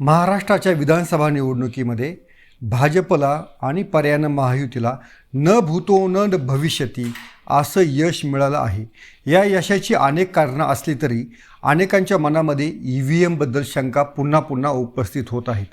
महाराष्ट्राच्या विधानसभा निवडणुकीमध्ये भाजपला आणि पर्यायानं महायुतीला न भूतो न भविष्यती असं यश मिळालं आहे. या यशाची अनेक कारणं असली तरी अनेकांच्या मनामध्ये ई व्ही एमबद्दल शंका पुन्हा पुन्हा उपस्थित होत आहेत.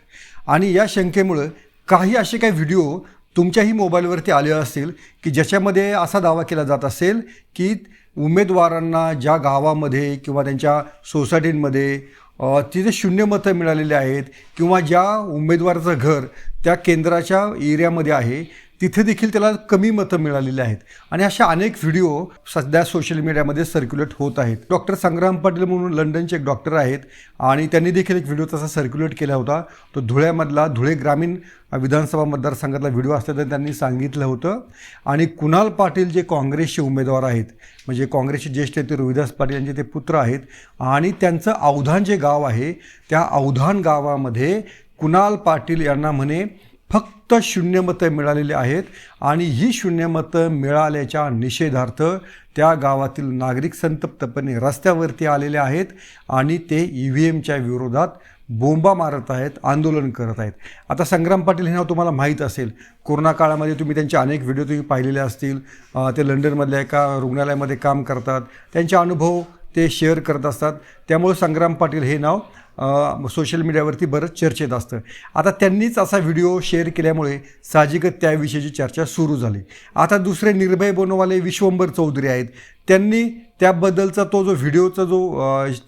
आणि या शंकेमुळं काही असे काही व्हिडिओ तुमच्याही मोबाईलवरती आले असतील की ज्याच्यामध्ये असा दावा केला जात असेल की उमेदवारांना ज्या गावामध्ये किंवा त्यांच्या सोसायटींमध्ये तिथे शून्य मतं मिळालेली आहेत. किंवा ज्या उमेदवाराचं घर त्या केंद्राच्या एरियामध्ये आहे तिथे देखील त्याला कमी मतं मिळालेली आहेत. आणि अशा अनेक व्हिडिओ सध्या सोशल मीडियामध्ये सर्क्युलेट होत आहेत. डॉक्टर संग्राम पाटील म्हणून लंडनचे एक डॉक्टर आहेत आणि त्यांनी देखील एक व्हिडिओ तसा सर्क्युलेट केला होता. तो धुळ्यामधला धुळे ग्रामीण विधानसभा मतदारसंघातला व्हिडिओ असल्याचं त्यांनी सांगितलं होतं. आणि कुणाल पाटील जे काँग्रेसचे उमेदवार आहेत म्हणजे काँग्रेसचे ज्येष्ठ नेते रोहिदास पाटील यांचे ते पुत्र आहेत. आणि त्यांचं अवधान जे गाव आहे त्या अवधान गावामध्ये कुणाल पाटील यांना म्हणे फक्त शून्य मतं मिळालेली आहेत आणि ही शून्य मतं मिळाल्याच्या निषेधार्थ त्या गावातील नागरिक संतप्तपणे रस्त्यावरती आलेले आहेत आणि ते ई व्ही एमच्या विरोधात बोंबा मारत आहेत आंदोलन करत आहेत. आता संग्राम पाटील हे नाव तुम्हाला माहीत असेल. कोरोना काळामध्ये तुम्ही त्यांचे अनेक व्हिडिओ तुम्ही पाहिलेले असतील. ते लंडनमधल्या एका रुग्णालयामध्ये काम करतात. त्यांचे अनुभव ते शेअर करत असतात. त्यामुळे संग्राम पाटील हे नाव सोशल मीडियावरती बरंच चर्चेत असतं. आता त्यांनीच असा व्हिडिओ शेअर केल्यामुळे साहजिकच त्याविषयीची चर्चा सुरू झाली. आता दुसरे निर्भय बनवाले विश्वंभर चौधरी आहेत. त्यांनी त्याबद्दलचा तो जो व्हिडिओचा जो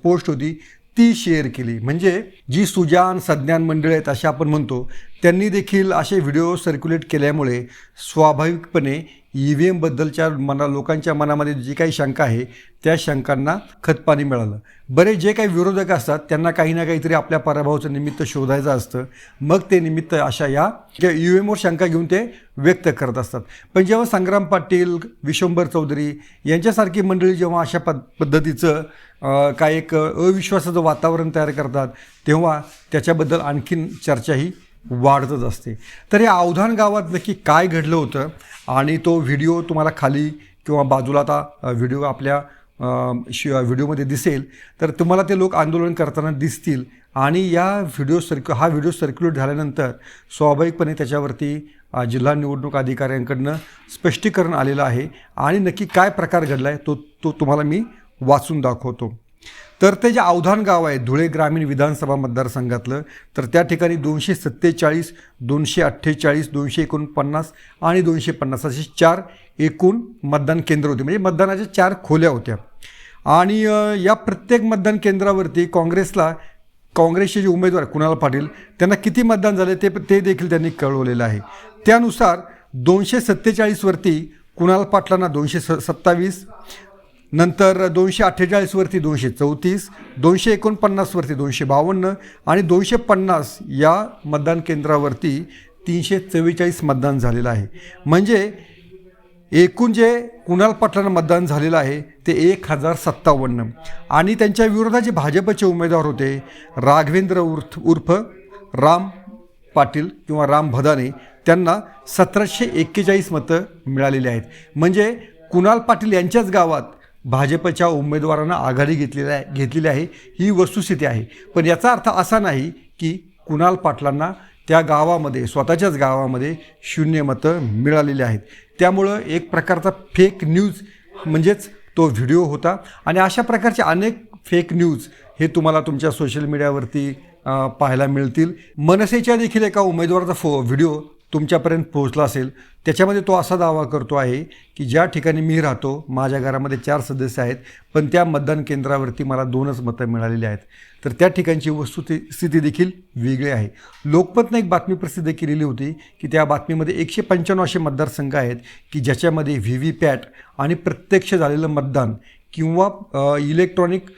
पोस्ट होती ती शेअर केली. म्हणजे जी सुजान सज्ञान मंडळ आहेत असे आपण म्हणतो त्यांनी देखील असे व्हिडिओ सर्क्युलेट केल्यामुळे स्वाभाविकपणे ई व्ही एमबद्दलच्या मना लोकांच्या मनामध्ये जी काही शंका आहे त्या शंकांना खतपाणी मिळालं. बरे जे काही विरोधक असतात त्यांना काही ना काहीतरी आपल्या पराभवाचं निमित्त शोधायचं असतं. मग ते निमित्त अशा या ई व्ही एमवर शंका घेऊन ते व्यक्त करत असतात. पण जेव्हा संग्राम पाटील विश्वंभर चौधरी यांच्यासारखी मंडळी जेव्हा अशा पद पद्धतीचं काय एक अविश्वासाचं वातावरण तयार करतात तेव्हा त्याच्याबद्दल आणखीन चर्चाही वाढतच असते. तर या अवधान गावात नक्की काय घडलं होतं? आणि तो व्हिडिओ तुम्हाला खाली किंवा बाजूला आता व्हिडिओ आपल्या शि व्हिडिओमध्ये दिसेल. तर तुम्हाला ते लोक आंदोलन करताना दिसतील. आणि या व्हिडिओ सर्क्यु हा व्हिडिओ सर्क्युलेट झाल्यानंतर स्वाभाविकपणे त्याच्यावरती जिल्हा निवडणूक अधिकाऱ्यांकडनं स्पष्टीकरण आलेलं आहे. आणि नक्की काय प्रकार घडला आहे तो तो तुम्हाला मी वाचून दाखवतो. तर ते जे अवधान गाव आहे धुळे ग्रामीण विधानसभा मतदारसंघातलं तर त्या ठिकाणी दोनशे सत्तेचाळीस दोनशे अठ्ठेचाळीस दोनशे एकोणपन्नास आणि दोनशे पन्नास असे चार एकूण मतदान केंद्र होते. म्हणजे मतदानाच्या चार खोल्या होत्या. आणि या प्रत्येक मतदान केंद्रावरती काँग्रेसला काँग्रेसचे जे उमेदवार कुणाल पाटील त्यांना किती मतदान झाले ते ते देखील त्यांनी कळवलेलं आहे. त्यानुसार दोनशे सत्तेचाळीसवरती कुणाल पाटलांना दोनशे स सत्तावीस नंतर दोनशे अठ्ठेचाळीसवरती दोनशे चौतीस दोनशे एकोणपन्नासवरती दोनशे बावन्न आणि दोनशे पन्नास या मतदान केंद्रावरती तीनशे चव्वेचाळीस मतदान झालेलं आहे. म्हणजे एकूण जे कुणाल पाटलांना मतदान झालेलं आहे ते एक हजार सत्तावन्न. आणि त्यांच्या विरोधात जे भाजपचे उमेदवार होते राघवेंद्र उर्फ उर्फ राम पाटील किंवा राम भदाने त्यांना सतराशे एक्केचाळीस मतं मिळालेली आहेत. म्हणजे कुणाल पाटील यांच्याच गावात भाजपच्या उमेदवारांना आघाडी घेतलेली आहे घेतलेली आहे. ही वस्तुस्थिती आहे. पण याचा अर्थ असा नाही की कुणाल पाटलांना त्या गावामध्ये स्वतःच्याच गावामध्ये शून्य मतं मिळालेली आहेत. त्यामुळं एक प्रकारचा फेक न्यूज म्हणजेच तो व्हिडिओ होता. आणि अशा प्रकारचे अनेक फेक न्यूज हे तुम्हाला तुमच्या सोशल मीडियावरती पाहायला मिळतील. मनसेच्या देखील एका उमेदवाराचा फो व्हिडिओ तुमच्यापर्यंत पोहोचला असेल त्याच्यामध्ये तो असा दावा करतो आहे की ज्या ठिकाणी मी राहतो माझ्या घरामध्ये चार सदस्य आहेत पण त्या मतदान केंद्रावरती मला दोनच मतं मिळालेली आहेत. तर त्या ठिकाणची वस्तुस्थिती स्थिती देखील वेगळी आहे. लोकमतनं एक बातमी प्रसिद्ध केलेली होती की त्या बातमीमध्ये एकशे पंच्याण्णव असे मतदारसंघ आहेत की ज्याच्यामध्ये व्ही व्ही पॅट आणि प्रत्यक्ष झालेलं मतदान किंवा इलेक्ट्रॉनिक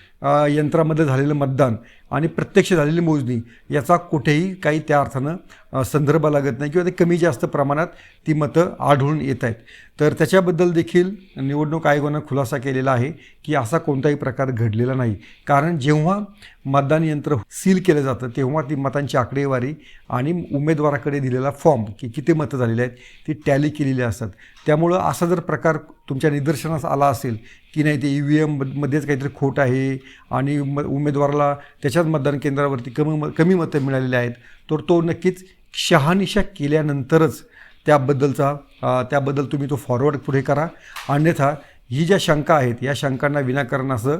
यंत्रामध्ये झालेलं मतदान आणि प्रत्यक्ष झालेली मोजणी याचा कुठेही काही त्या अर्थानं संदर्भ लागत नाही किंवा ते कमी जास्त प्रमाणात ती मतं आढळून येत आहेत. तर त्याच्याबद्दल देखील निवडणूक आयोगानं खुलासा केलेला आहे की असा कोणताही प्रकार घडलेला नाही. कारण जेव्हा मतदान यंत्र सील केलं जातं तेव्हा ती मतांची आकडेवारी आणि उमेदवाराकडे दिलेला फॉर्म की किती मतं झालेली आहेत ती टॅली केलेली असतात. त्यामुळं असा जर प्रकार तुमच्या निदर्शनास आला असेल की नाही ते ई व्ही एममध्येच काहीतरी खोट आहे आणि म उमेदवाराला त्याच्या त्याच्याच मतदान केंद्रावरती कमी म कमी मतं मिळालेली आहेत. तर तो नक्कीच शहानिशा केल्यानंतरच त्याबद्दलचा त्याबद्दल तुम्ही तो फॉरवर्ड पुढे करा. अन्यथा ही ज्या शंका आहेत या शंकांना विनाकारण असं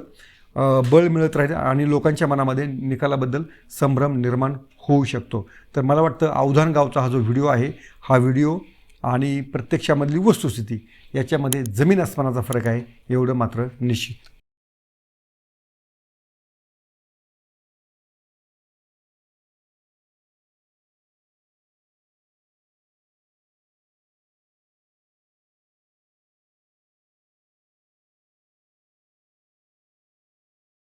बळ मिळत राहील आणि लोकांच्या मनामध्ये निकालाबद्दल संभ्रम निर्माण होऊ शकतो. तर मला वाटतं अवधान गावचा हा जो व्हिडिओ आहे हा व्हिडिओ आणि प्रत्यक्षामधली वस्तुस्थिती याच्यामध्ये जमीन आसमानाचा फरक आहे एवढं मात्र निश्चित.